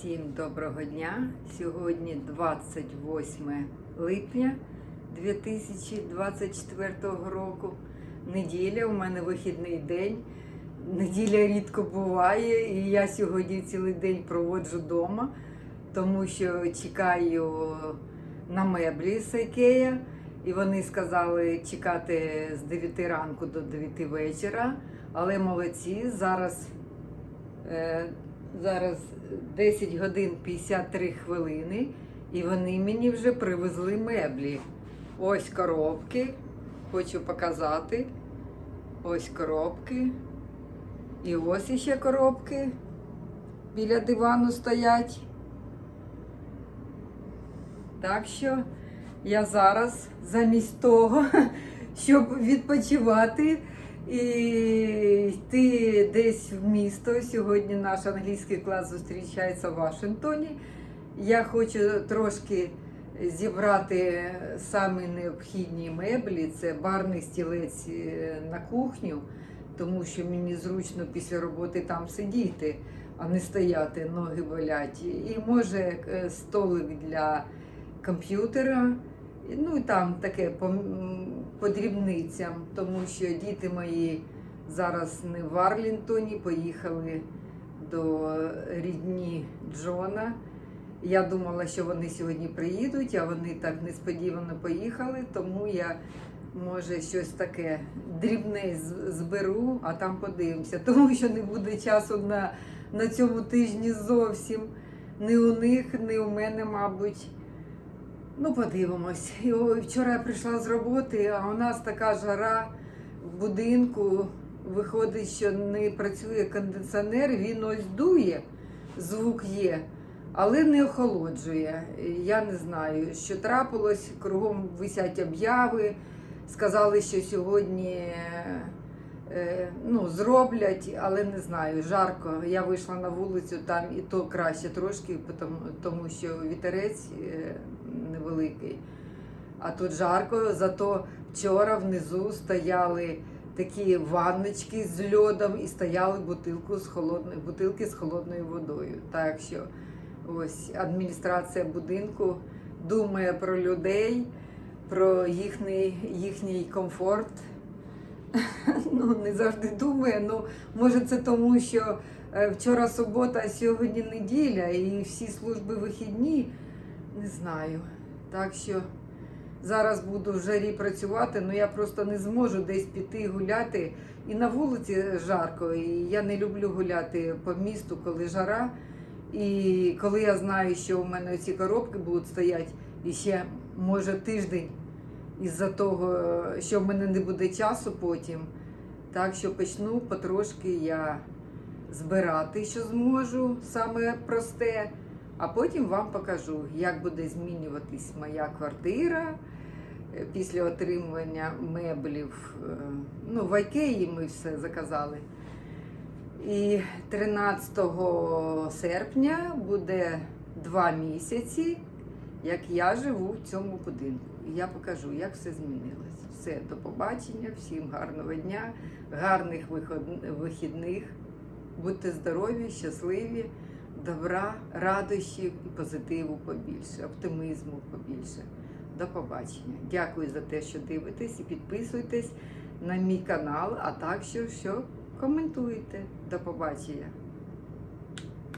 Всім доброго дня! Сьогодні 28 липня 2024 року. Неділя, у мене вихідний день. Неділя рідко буває, і я сьогодні цілий день проводжу вдома, тому що чекаю на меблі з Ікея. І вони сказали чекати з 9 ранку до 9 вечора. Але молодці, зараз Е, Зараз 10 годин 53 хвилини, і вони мені вже привезли меблі. Ось коробки. Хочу показати. Ось коробки. І ось іще коробки. Біля дивану стоять. Так що я зараз замість того, щоб відпочивати і йти десь в місто. Сьогодні наш англійський клас зустрічається в Вашингтоні. Я хочу трошки зібрати самі необхідні меблі. Це барний стілець е, на кухню, тому що мені зручно після роботи там сидіти, а не стояти, ноги болять. І може е, столик для комп'ютера. Ну і там таке по, по дрібницям, тому що діти мої зараз не в Арлінтоні, поїхали до рідні Джона. Я думала, що вони сьогодні приїдуть, а вони так несподівано поїхали, тому я може щось таке дрібне зберу, а там подивимося, тому що не буде часу на, на цьому тижні зовсім. Ні у них, ні у мене, мабуть. Ну, подивимось. І вчора я прийшла з роботи, а у нас така жара в будинку. Виходить, що не працює кондиціонер, він ось дує, звук є, але не охолоджує. Я не знаю, що трапилось, кругом висять обяви. Сказали, що сьогодні ну, зроблять, але не знаю, жарко. Я вийшла на вулицю, там і то краще трошки, тому, тому що вітерець е, невеликий. А тут жарко, зато вчора внизу стояли такі ванночки з льодом і стояли бутилку з холодною, бутилки з холодною водою. Так що ось адміністрація будинку думає про людей, про їхній, їхній комфорт. Ну, не завжди думає. Ну, може, це тому, що е, вчора субота, а сьогодні неділя, і всі служби вихідні. Не знаю. Так що зараз буду в жарі працювати, але я просто не зможу десь піти гуляти. І на вулиці жарко, і я не люблю гуляти по місту, коли жара. І коли я знаю, що у мене ці коробки будуть стояти і ще може тиждень із-за того, що в мене не буде часу потім. Так що почну потрошки я збирати, що зможу, саме просте. А потім вам покажу, як буде змінюватись моя квартира е, після отримання меблів. Е, Ну, в Айкеї ми все заказали. І 13 серпня буде два місяці, як я живу в цьому будинку. І я покажу, як все змінилось. Все, до побачення, всім гарного дня, гарних вихідних. Будьте здорові, щасливі, добра, радощів і позитиву побільше, оптимізму побільше. До побачення. Дякую за те, що дивитесь і підписуйтесь на мій канал, а також що коментуйте. До побачення.